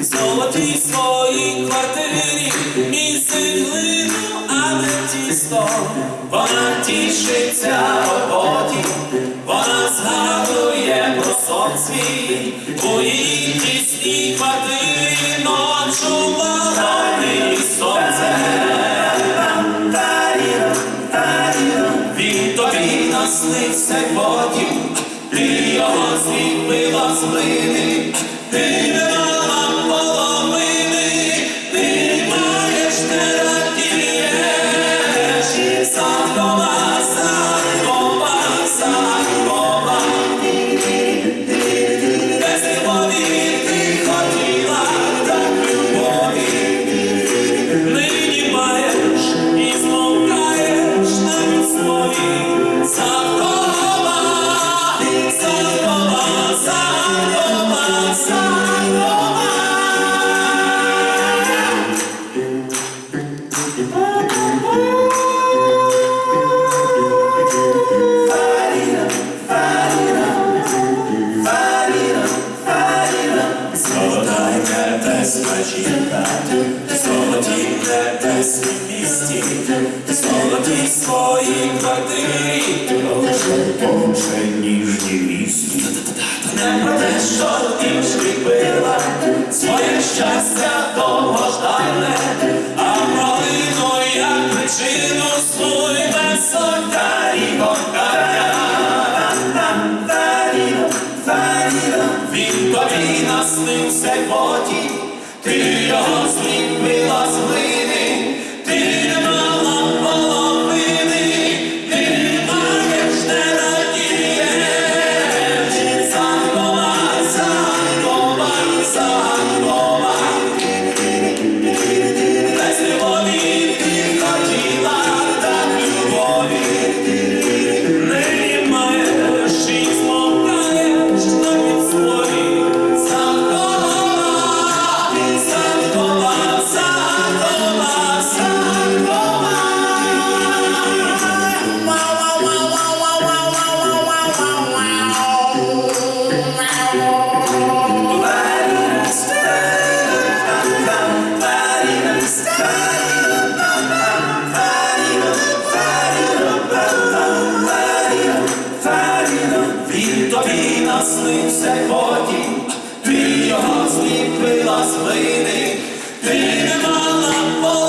золотій своїй квартирі, місить глину, а тісто. Вона тішиться роботі, вона згадує про сон свій, у її тісній квартирі ночувало нині сонце. Він тобі наснився й потім, ти його зліпила з глини, ти не нині золоті небесні місті, золоті свої квартирі, Дуже ніжні вісті. не про те, що ти шкріпила, своє щастя довгождане, а про лину як причину слуй висока і кохання. Він тобі наснився потім, ти його з глини, ти не мала